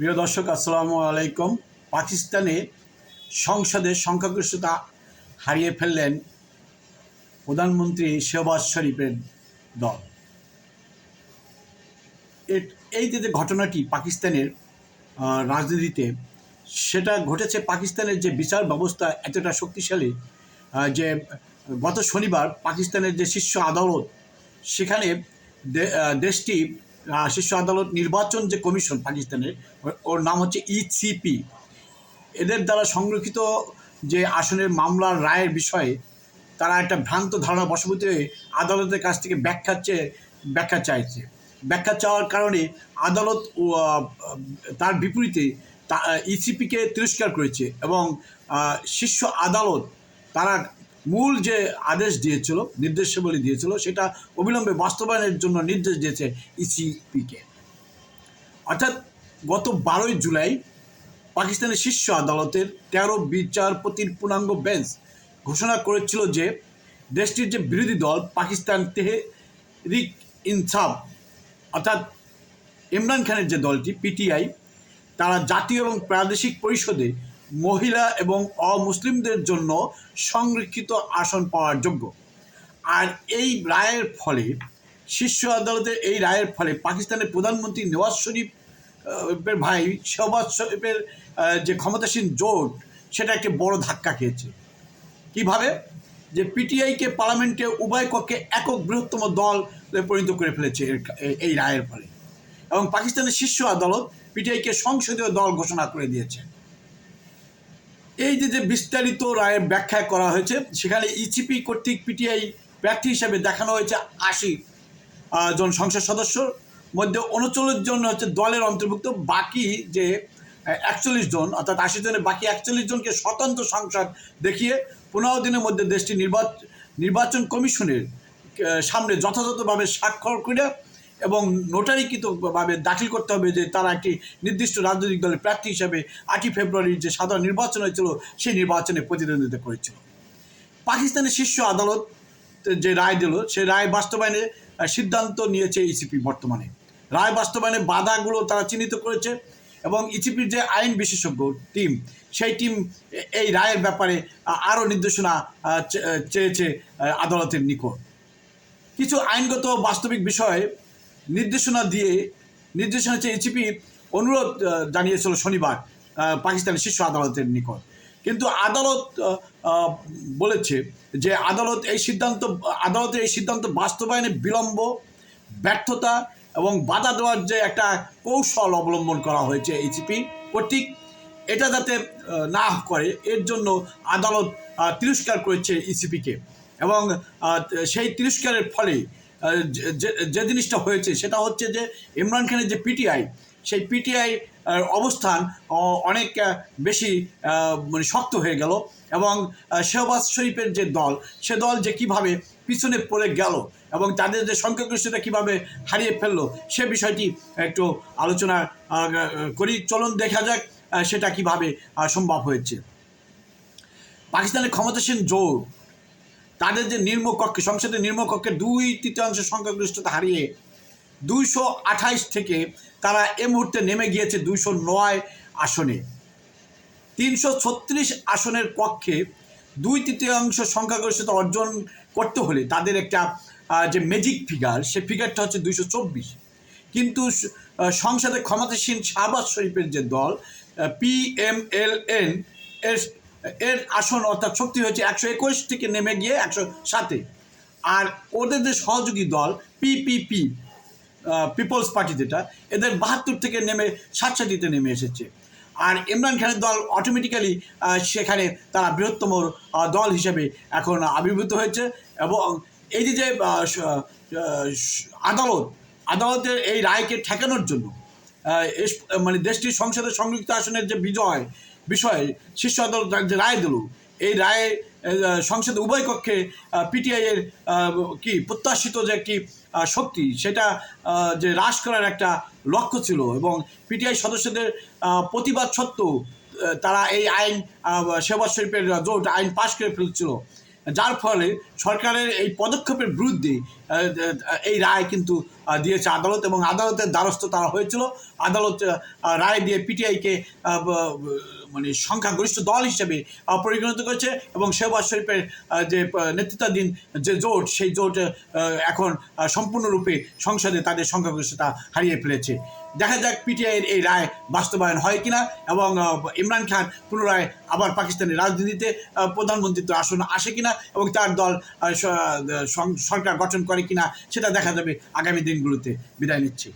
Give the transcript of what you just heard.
প্রিয় দর্শক, আসসালামু আলাইকুম। পাকিস্তানে সংসদের সংখ্যাগরিষ্ঠতা হারিয়ে ফেললেন প্রধানমন্ত্রী শেহবাজ শরীফের দল। এই যে ঘটনাটি পাকিস্তানের রাজনীতিতে, সেটা ঘটেছে পাকিস্তানের যে বিচার ব্যবস্থা এতটা শক্তিশালী যে গত শনিবার পাকিস্তানের যে শীর্ষ আদালত, সেখানে দেশটি শীর্ষ আদালত নির্বাচন যে কমিশন পাকিস্তানের, ওর- নাম হচ্ছে ইসিপি এদের দ্বারা সংরক্ষিত যে আসনের মামলার রায়ের বিষয়ে তারা একটা ভ্রান্ত ধারণা বশবর্তী হয়ে আদালতের কাছ থেকে ব্যাখ্যা চেয়ে ব্যাখ্যা চাইছে। ব্যাখ্যা চাওয়ার কারণে আদালত তার বিপরীতে ইসিপিকে তিরস্কার করেছে এবং শীর্ষ আদালত তারা মূল যে আদেশ দিয়েছিল, নির্দেশাবলী দিয়েছিল, সেটা অবিলম্বে বাস্তবায়নের জন্য নির্দেশ দিয়েছে ইসিপিকে অর্থাৎ গত বারোই জুলাই পাকিস্তানের শীর্ষ আদালতের তেরো বিচারপতির পূর্ণাঙ্গ বেঞ্চ ঘোষণা করেছিল যে দেশটির যে বিরোধী দল পাকিস্তান তেহরিক ইনসাফ, অর্থাৎ ইমরান খানের যে দলটি পিটিআই তারা জাতীয় এবং প্রাদেশিক পরিষদে মহিলা এবং অমুসলিমদের জন্য সংরক্ষিত আসন পাওয়ার যোগ্য। আর এই রায়ের ফলে শীর্ষ আদালতের এই রায়ের ফলে পাকিস্তানের প্রধানমন্ত্রী নওয়াজ শরীফ আহ, এর ভাই শেহবাজ শরীফের যে ক্ষমতাসীন জোট সেটা একটি বড় ধাক্কা খেয়েছে। কীভাবে? যে পিটিআইকে পার্লামেন্টে উভয় কক্ষে একক বৃহত্তম দল পরিণত করে ফেলেছে এই রায়ের ফলে। এবং পাকিস্তানের শীর্ষ আদালত পিটিআইকে সংসদীয় দল ঘোষণা করে দিয়েছে। এই যে যে বিস্তারিত রায়ের ব্যাখ্যা করা হয়েছে, সেখানে ইচিপি কর্তৃক পিটিআই প্রার্থী হিসাবে দেখানো হয়েছে আশি জন সংসদ সদস্যর মধ্যে উনচল্লিশ জন হচ্ছে দলের অন্তর্ভুক্ত, বাকি যে একচল্লিশ জন, অর্থাৎ আশি জনের বাকি একচল্লিশ জনকে স্বতন্ত্র সংসদ দেখিয়ে পনেরো দিনের মধ্যে দেশটি নির্বাচন নির্বাচন কমিশনের সামনে যথাযথভাবে স্বাক্ষর করে এবং নোটারিকৃতভাবে দাখিল করতে হবে যে তারা একটি নির্দিষ্ট রাজনৈতিক দলের প্রার্থী হিসাবে আটই ফেব্রুয়ারির যে সাধারণ নির্বাচন হয়েছিল, সেই নির্বাচনে প্রতিদ্বন্দ্বিতা করেছিল। পাকিস্তানের শীর্ষ আদালত যে রায় দিল, সেই রায় বাস্তবায়নে সিদ্ধান্ত নিয়েছে ইসিপি বর্তমানে। রায় বাস্তবায়নে বাধাগুলো তারা চিহ্নিত করেছে এবং ইসিপির যে আইন বিশেষজ্ঞ টিম, সেই টিম এই রায়ের ব্যাপারে আরও নির্দেশনা চেয়েছে আদালতের নিকট। কিছু আইনগত বাস্তবিক বিষয়ে নির্দেশনা দিয়ে, নির্দেশনা চেয়ে ইসিপি অনুরোধ জানিয়েছিল শনিবার পাকিস্তানের শীর্ষ আদালতের নিকট। কিন্তু আদালত বলেছে যে আদালত এই সিদ্ধান্ত, আদালতের এই সিদ্ধান্ত বাস্তবায়নে বিলম্ব, ব্যর্থতা এবং বাধা দেওয়ার যে একটা কৌশল অবলম্বন করা হয়েছে ইসিপি কর্তৃক, এটা যাতে না করে, এর জন্য আদালত তিরস্কার করেছে ইসিপিকে এবং সেই তিরস্কারের ফলে যে- জিনিসটা হয়েছে, সেটা হচ্ছে যে ইমরান খানের যে পিটিআই সেই পিটিআই অবস্থান অনেক বেশি মানে শক্ত হয়ে গেল এবং শেহবাজ শরীফের যে দল, সে দল যে কীভাবে পিছনে পড়ে গেল এবং তাদের যে সংখ্যাগরিষ্ঠতা কীভাবে হারিয়ে ফেলল, সে বিষয়টি একটু আলোচনা করি। চলুন দেখা যাক সেটা কীভাবে সম্ভব হয়েছে। পাকিস্তানের ক্ষমতাসীন জোট তাদের যে নির্মকক্ষে সংসদের নির্মকক্ষে দুই তৃতীয়াংশ সংখ্যাগরিষ্ঠতা হারিয়ে দুইশো আঠাইশ থেকে তারা এ মুহূর্তে নেমে গিয়েছে দুইশো নয় আসনে। তিনশো ছত্রিশ আসনের কক্ষে দুই তৃতীয়াংশ সংখ্যাগরিষ্ঠতা অর্জন করতে হলে তাদের একটা যে ম্যাজিক ফিগার সে ফিগারটা হচ্ছে দুইশো চব্বিশ। কিন্তু সংসদে ক্ষমতাসীন শাহবাজ শরীফের যে দল পিএমএলএন এর এর আসন অর্থাৎ শক্তি হয়েছে একশো একুশ থেকে নেমে গিয়ে একশো সাতে আর ওদের যে সহযোগী দল পিপিপি পিপলস পার্টি যেটা, এদের বাহাত্তর থেকে নেমে সাতষট্টিতে নেমে এসেছে। আর ইমরান খানের দল অটোমেটিক্যালি সেখানে তারা বৃহত্তম দল হিসেবে এখন আবির্ভূত হয়েছে এবং এই যে আদালত, আদালতের এই রায়কে ঠেকানোর জন্য মানে দেশটির সংসদের সংযুক্ত আসনের যে বিজয় বিষয়ে শীর্ষ আদালত যে রায় দিল, এই রায়ে সংসদে উভয় কক্ষে পিটিআই এর কি প্রত্যাশিত যে একটি শক্তি, সেটা যে হ্রাস করার একটা লক্ষ্য ছিল এবং পিটিআই সদস্যদের প্রতিবাদ সত্ত্বেও তারা এই আইন শেহবাজ শরীফের জোট আইন পাশ করে ফেলছিল। যার ফলে সরকারের এই পদক্ষেপের বিরুদ্ধে এই রায় কিন্তু দিয়েছে আদালত এবং আদালতের দ্বারস্থ তারা হয়েছিল। আদালত রায় দিয়ে পিটিআইকে মানে সংখ্যাগরিষ্ঠ দল হিসেবে পরিগণিত করেছে এবং শেহবাজ শরীফের যে নেতৃত্বাধীন যে জোট, সেই জোট এখন সম্পূর্ণরূপে সংসদে তাদের সংখ্যাগরিষ্ঠতা হারিয়ে ফেলেছে। দেখা যাক পিটিআইয়ের এই রায় বাস্তবায়ন হয় কিনা এবং ইমরান খান পুনরায় আবার পাকিস্তানের রাজনীতিতে প্রধানমন্ত্রীত্ব আসন আসে কিনা এবং তার দল সরকার গঠন করে কিনা, সেটা দেখা যাবে আগামী দিনগুলোতে বিদায় নিচ্ছি।